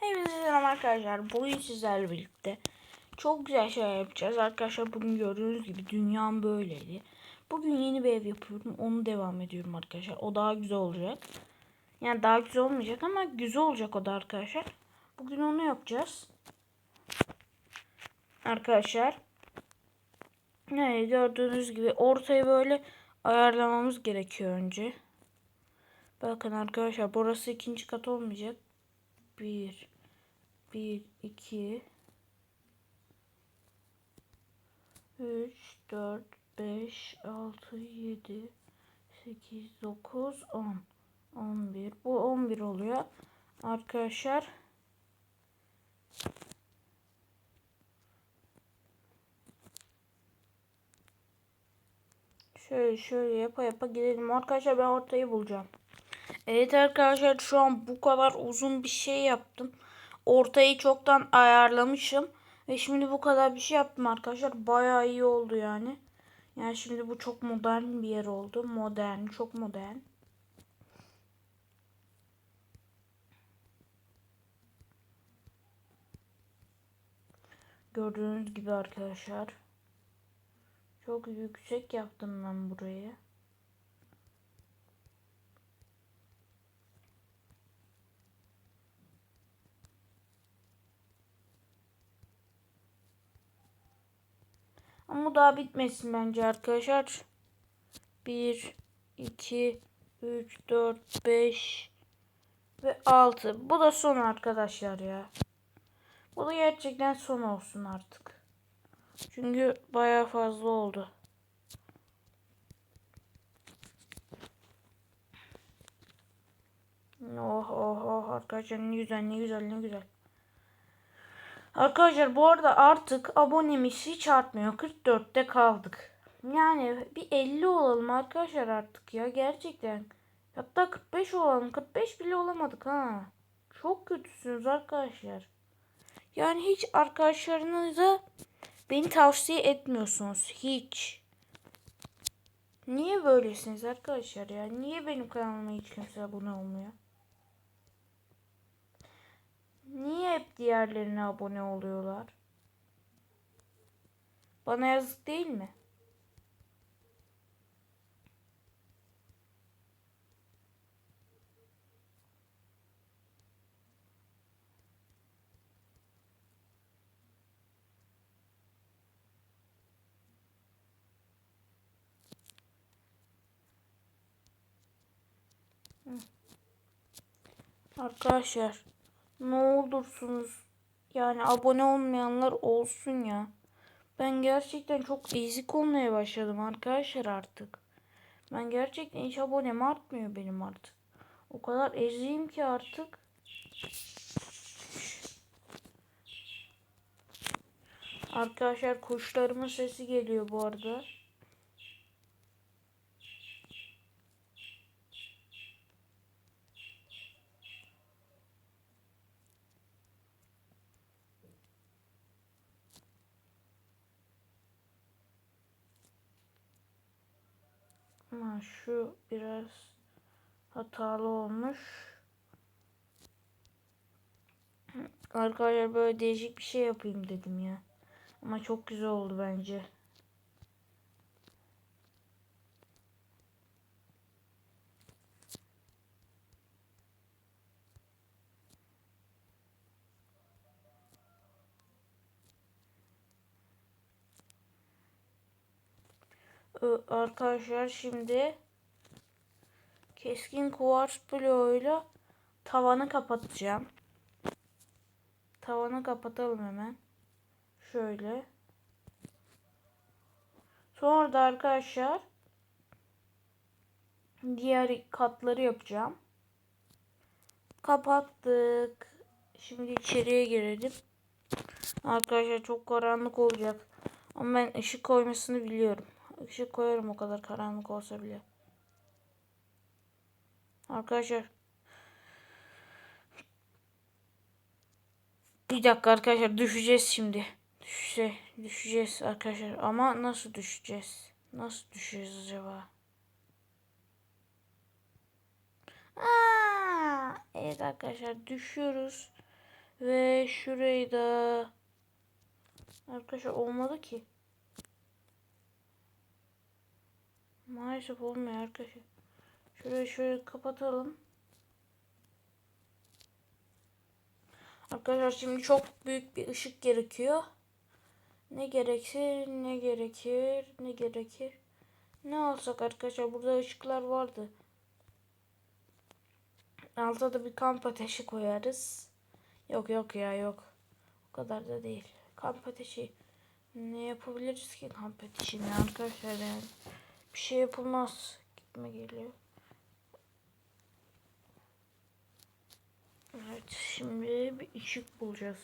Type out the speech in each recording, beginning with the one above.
Hepinize selam arkadaşlar. Bugün sizlerle birlikte çok güzel şeyler yapacağız. Arkadaşlar bugün gördüğünüz gibi dünyam böyleydi. Bugün yeni bir ev yapıyorum. Onu devam ediyorum arkadaşlar. O daha güzel olacak. Yani daha güzel olmayacak ama güzel olacak o da arkadaşlar. Bugün onu yapacağız. Arkadaşlar. Evet gördüğünüz gibi ortayı böyle ayarlamamız gerekiyor önce. Bakın arkadaşlar burası ikinci kat olmayacak. 1 1 2 3 4 5 6 7 8 9 10 11 bu 11 oluyor. Arkadaşlar. Şöyle şöyle yapa yapa gidelim. Arkadaşlar ben ortayı bulacağım Evet arkadaşlar şu an bu kadar uzun bir şey yaptım. Ortayı çoktan ayarlamışım. Ve şimdi bu kadar bir şey yaptım arkadaşlar. Bayağı iyi oldu yani. Yani şimdi bu çok modern bir yer oldu. Modern, çok modern. Gördüğünüz gibi arkadaşlar. Çok yüksek yaptım ben burayı. Ama daha bitmesin bence arkadaşlar. 1, 2, 3, 4, 5 ve 6. Bu da son arkadaşlar ya. Bu da gerçekten son olsun artık. Çünkü baya fazla oldu. Oh oh oh arkadaşlar ne güzel ne güzel ne güzel. Arkadaşlar bu arada artık abonemiz hiç artmıyor. 44'te kaldık. Yani bir 50 olalım arkadaşlar artık ya gerçekten. Hatta 45 olalım. 45 bile olamadık ha. Çok kötüsünüz arkadaşlar. Yani hiç arkadaşlarınıza beni tavsiye etmiyorsunuz. Hiç. Niye böylesiniz arkadaşlar ya? Niye benim kanalıma hiç kimse abone olmuyor? Niye hep diğerlerine abone oluyorlar? Bana yazık değil mi? Arkadaşlar ne olursunuz yani abone olmayanlar olsun ya. Ben gerçekten çok ezik olmaya başladım arkadaşlar artık. Ben gerçekten hiç abonem artmıyor benim artık. O kadar eziyim ki artık. Arkadaşlar kuşlarımın sesi geliyor bu arada. Ama şu biraz hatalı olmuş. Arkadaşlar böyle değişik bir şey yapayım dedim ya. Ama çok güzel oldu bence. Arkadaşlar şimdi keskin kuvars bloğuyla tavanı kapatacağım. Tavanı kapatalım hemen. Şöyle. Sonra da arkadaşlar diğer katları yapacağım. Kapattık. Şimdi içeriye girelim. Arkadaşlar çok karanlık olacak. Ama ben ışık koymasını biliyorum. Işık koyarım o kadar karanlık olsa bile. Arkadaşlar. Bir dakika arkadaşlar düşeceğiz şimdi. Düşe, düşeceğiz arkadaşlar. Ama nasıl düşeceğiz? Nasıl düşeceğiz acaba? Aa, evet arkadaşlar düşüyoruz. Ve şurayı da arkadaşlar olmadı ki. Maalesef olmuyor arkadaşlar. Şurayı şöyle kapatalım. Arkadaşlar şimdi çok büyük bir ışık gerekiyor. Ne gerekir, ne gerekir, ne gerekir. Ne alsak arkadaşlar burada ışıklar vardı. Alta da bir kamp ateşi koyarız. Yok yok ya yok. O kadar da değil. Kamp ateşi ne yapabiliriz ki kamp ateşini arkadaşlar yani. Bir şey yapılmaz. Gitme geliyor. Evet şimdi bir ışık bulacağız.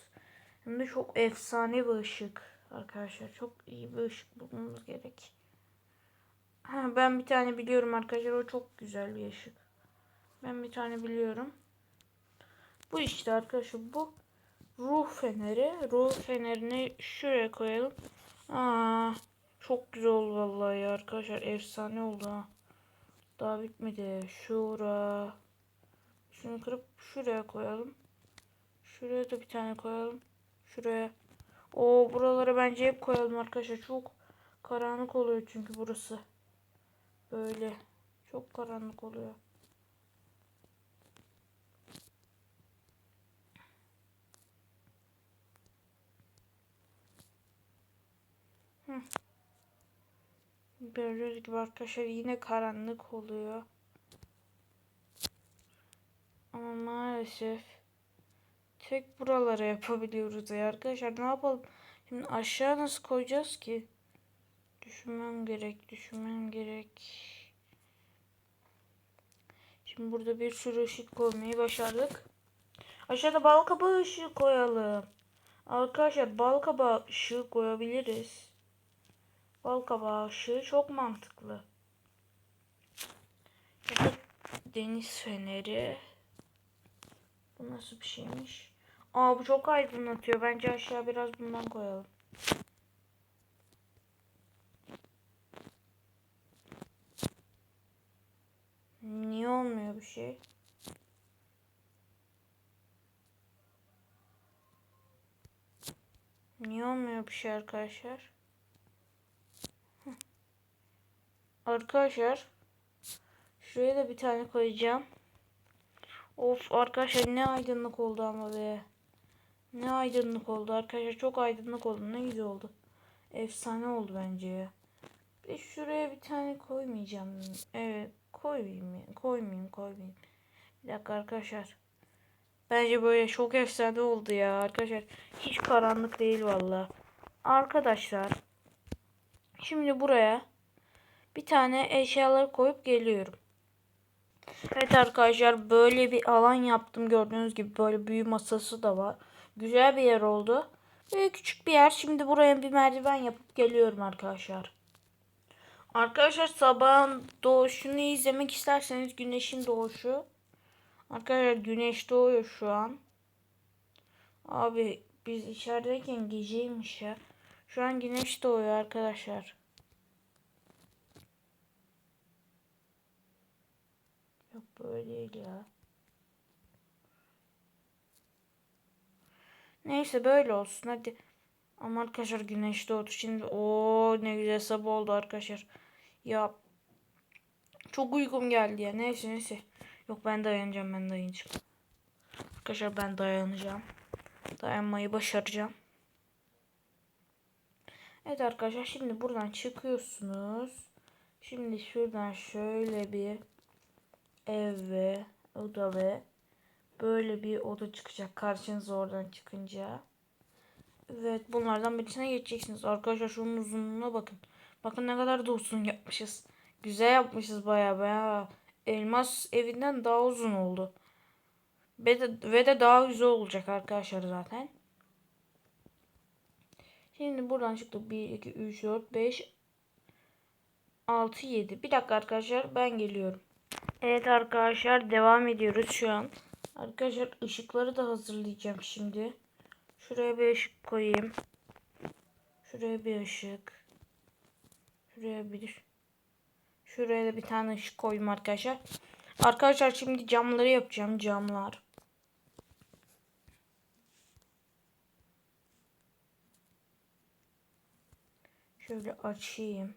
Hem de çok efsane bir ışık arkadaşlar. Çok iyi bir ışık bulmamız gerek. Ha, ben bir tane biliyorum arkadaşlar. O çok güzel bir ışık. Ben bir tane biliyorum. Bu işte arkadaşlar bu ruh feneri. Ruh fenerini şuraya koyalım. Aa, çok güzel oldu vallahi arkadaşlar. Efsane oldu ha. Daha bitmedi. Şura. Şunu kırıp şuraya koyalım. Şuraya da bir tane koyalım. Şuraya. O buralara bence hep koyalım arkadaşlar. Çok karanlık oluyor çünkü burası. Böyle. Çok karanlık oluyor. Hı. Gördüğünüz gibi arkadaşlar yine karanlık oluyor. Ama maalesef tek buralara yapabiliyoruz ya arkadaşlar. Ne yapalım? Şimdi aşağı nasıl koyacağız ki? Düşünmem gerek, düşünmem gerek. Şimdi burada bir sürü ışık koymayı başardık. Aşağıda bal kabağı ışığı koyalım. Arkadaşlar bal kabağı ışığı koyabiliriz. Bal kabağı çok mantıklı. Ya deniz feneri. Bu nasıl bir şeymiş? Aa bu çok aydınlatıyor. Bence aşağı biraz bundan koyalım. Niye olmuyor bir şey? Niye olmuyor bir şey arkadaşlar? Heh. Arkadaşlar şuraya da bir tane koyacağım. Of arkadaşlar ne aydınlık oldu ama be. Ne aydınlık oldu arkadaşlar. Çok aydınlık oldu. Ne güzel oldu. Efsane oldu bence ya. Bir şuraya bir tane koymayacağım. Evet koymayayım. Koymayayım koymayayım. Bir dakika arkadaşlar. Bence böyle çok efsane oldu ya arkadaşlar. Hiç karanlık değil valla. Arkadaşlar. Şimdi buraya bir tane eşyaları koyup geliyorum. Evet arkadaşlar böyle bir alan yaptım gördüğünüz gibi böyle büyü masası da var. Güzel bir yer oldu. Böyle küçük bir yer. Şimdi buraya bir merdiven yapıp geliyorum arkadaşlar. Arkadaşlar sabahın doğuşunu izlemek isterseniz güneşin doğuşu. Arkadaşlar güneş doğuyor şu an. Abi biz içerideyken geceymiş ya. Şu an güneş doğuyor arkadaşlar. Yok böyle değil ya. Neyse böyle olsun hadi. Ama arkadaşlar güneş doğdu. Şimdi o ne güzel sabah oldu arkadaşlar. Ya çok uykum geldi ya. Neyse neyse. Yok ben dayanacağım ben dayanacağım. Arkadaşlar ben dayanacağım. Dayanmayı başaracağım. Evet arkadaşlar şimdi buradan çıkıyorsunuz. Şimdi şuradan şöyle bir ev ve oda ve böyle bir oda çıkacak karşınıza oradan çıkınca. Evet bunlardan birisine geçeceksiniz. Arkadaşlar şunun uzunluğuna bakın. Bakın ne kadar da uzun yapmışız. Güzel yapmışız baya baya. Elmas evinden daha uzun oldu. Ve de, ve de daha güzel olacak arkadaşlar zaten. Şimdi buradan çıktık. 1, 2, 3, 4, 5, 6, 7. Bir dakika arkadaşlar ben geliyorum. Evet arkadaşlar devam ediyoruz şu an. Arkadaşlar ışıkları da hazırlayacağım şimdi. Şuraya bir ışık koyayım. Şuraya bir ışık. Şuraya bir. Şuraya da bir tane ışık koyayım arkadaşlar. Arkadaşlar şimdi camları yapacağım. Camlar. Şöyle açayım.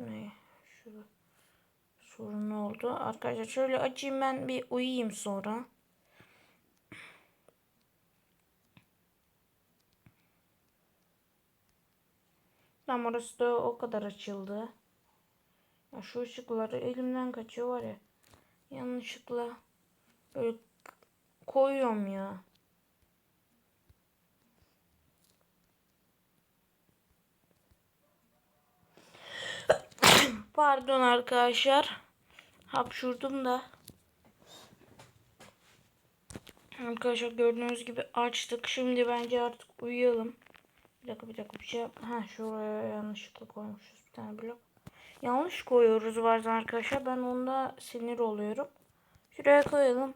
Şunu şurada sorun oldu. Arkadaşlar şöyle açayım ben bir uyuyayım sonra. Tam orası da o kadar açıldı. Ya şu ışıkları elimden kaçıyor var ya. Yanlışlıkla böyle koyuyorum ya. Pardon arkadaşlar. Hapşurdum da. Arkadaşlar gördüğünüz gibi açtık. Şimdi bence artık uyuyalım. Bir dakika bir dakika bir şey yap. Ha şuraya yanlışlıkla koymuşuz bir tane blok. Yanlış koyuyoruz bazen arkadaşlar. Ben onda sinir oluyorum. Şuraya koyalım.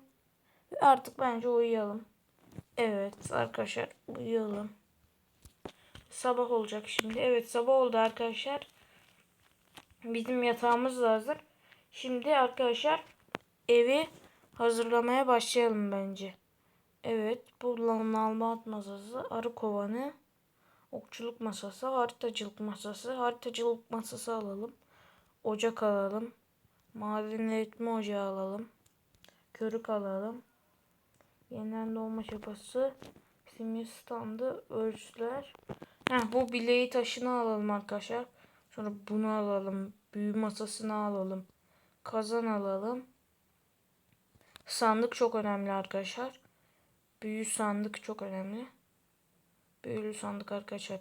Ve artık bence uyuyalım. Evet arkadaşlar uyuyalım. Sabah olacak şimdi. Evet sabah oldu arkadaşlar. Bizim yatağımız da hazır. Şimdi arkadaşlar evi hazırlamaya başlayalım bence. Evet bu nalbat masası, arı kovanı, okçuluk masası, haritacılık masası, haritacılık masası alalım. Ocak alalım. Maden eritme ocağı alalım. Körük alalım. Yeniden doğma çapası. Simya standı. Ölçüler. Heh, bu bileği taşını alalım arkadaşlar. Sonra bunu alalım. Büyü masasını alalım. Kazan alalım. Sandık çok önemli arkadaşlar. Büyü sandık çok önemli. Büyülü sandık arkadaşlar.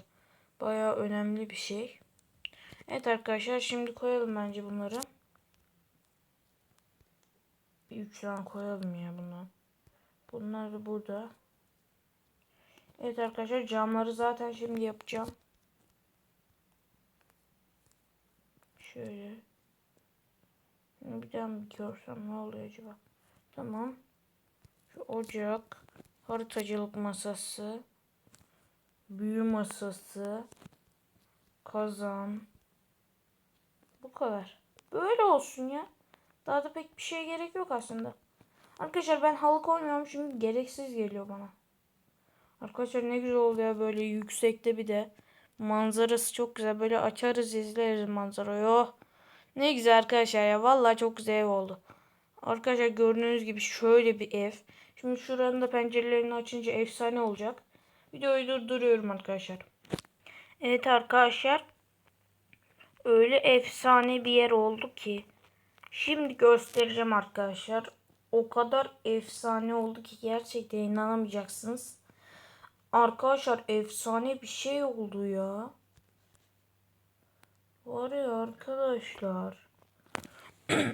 Baya önemli bir şey. Evet arkadaşlar şimdi koyalım bence bunları. Bir üç tane koyalım ya bunlar. Bunlar da burada. Evet arkadaşlar camları zaten şimdi yapacağım. Şöyle. Bir daha mı görsem ne oluyor acaba? Tamam. Şu ocak. Haritacılık masası. Büyü masası. Kazan. Bu kadar. Böyle olsun ya. Daha da pek bir şeye gerek yok aslında. Arkadaşlar ben halı koymuyorum çünkü gereksiz geliyor bana. Arkadaşlar ne güzel oluyor böyle yüksekte bir de. Manzarası çok güzel. Böyle açarız izleriz manzarayı. Oh. Ne güzel arkadaşlar ya. Vallahi çok güzel ev oldu. Arkadaşlar gördüğünüz gibi şöyle bir ev. Şimdi şuranın da pencerelerini açınca efsane olacak. Videoyu durduruyorum arkadaşlar. Evet arkadaşlar. Öyle efsane bir yer oldu ki. Şimdi göstereceğim arkadaşlar. O kadar efsane oldu ki gerçekten inanamayacaksınız. Arkadaşlar efsane bir şey oldu ya. Var ya arkadaşlar.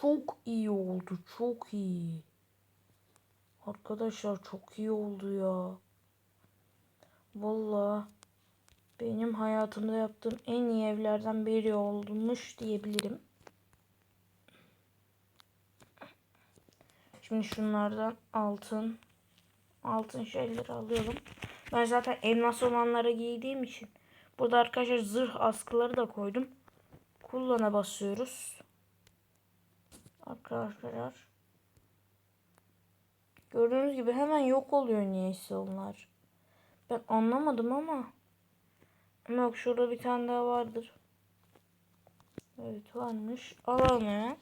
çok iyi oldu. Çok iyi. Arkadaşlar çok iyi oldu ya. Vallahi benim hayatımda yaptığım en iyi evlerden biri olmuş diyebilirim. Şimdi şunlardan altın altın şeyleri alıyorum. Ben zaten elmas olanlara giydiğim için burada arkadaşlar zırh askıları da koydum. Kullana basıyoruz. Arkadaşlar gördüğünüz gibi hemen yok oluyor niyeyse onlar. Ben anlamadım ama ama yok şurada bir tane daha vardır. Evet varmış. Alalım hemen.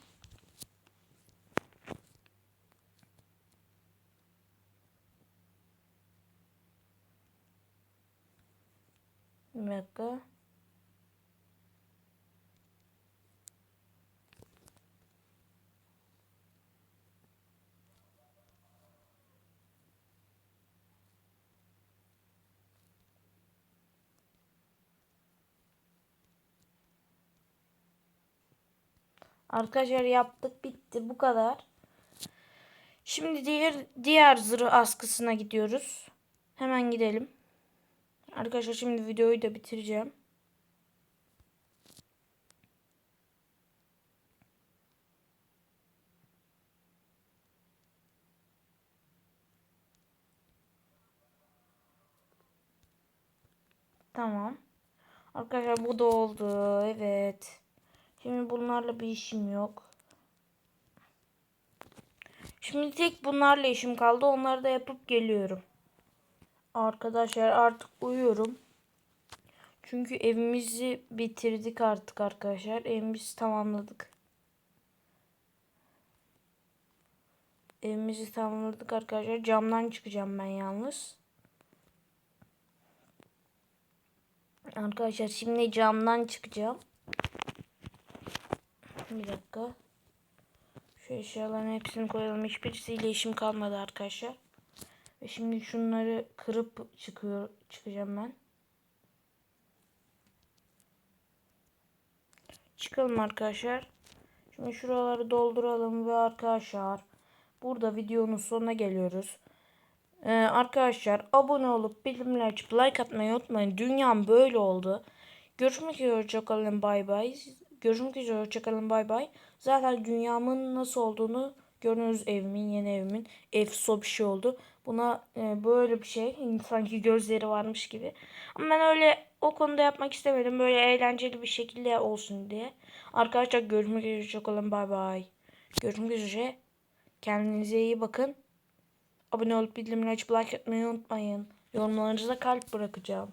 Bir. Arkadaşlar yaptık bitti bu kadar. Şimdi diğer diğer zırh askısına gidiyoruz. Hemen gidelim. Arkadaşlar şimdi videoyu da bitireceğim. Tamam. Arkadaşlar bu da oldu. Evet. Şimdi bunlarla bir işim yok. Şimdi tek bunlarla işim kaldı. Onları da yapıp geliyorum. Arkadaşlar artık uyuyorum. Çünkü evimizi bitirdik artık arkadaşlar. Evimizi tamamladık. Evimizi tamamladık arkadaşlar. Camdan çıkacağım ben yalnız. Arkadaşlar şimdi camdan çıkacağım. Bir dakika. Şu eşyaların hepsini koyalım. Hiçbirisiyle işim kalmadı arkadaşlar. Ve şimdi şunları kırıp çıkıyor çıkacağım ben. Çıkalım arkadaşlar. Şimdi şuraları dolduralım ve arkadaşlar burada videonun sonuna geliyoruz. Ee, arkadaşlar abone olup bildirimleri açıp like atmayı unutmayın. Dünyam böyle oldu. Görüşmek üzere hoşçakalın bay bay. Görüşmek üzere hoşçakalın bay bay. Zaten dünyamın nasıl olduğunu gördünüz evimin yeni evimin. Efso bir şey oldu. Buna e, böyle bir şey sanki gözleri varmış gibi. Ama ben öyle o konuda yapmak istemedim. Böyle eğlenceli bir şekilde olsun diye. Arkadaşlar görüşmek üzere hoşçakalın bay bay. Görüşmek üzere. Kendinize iyi bakın. Abone olup bildirimleri açıp like atmayı unutmayın. Yorumlarınıza kalp bırakacağım.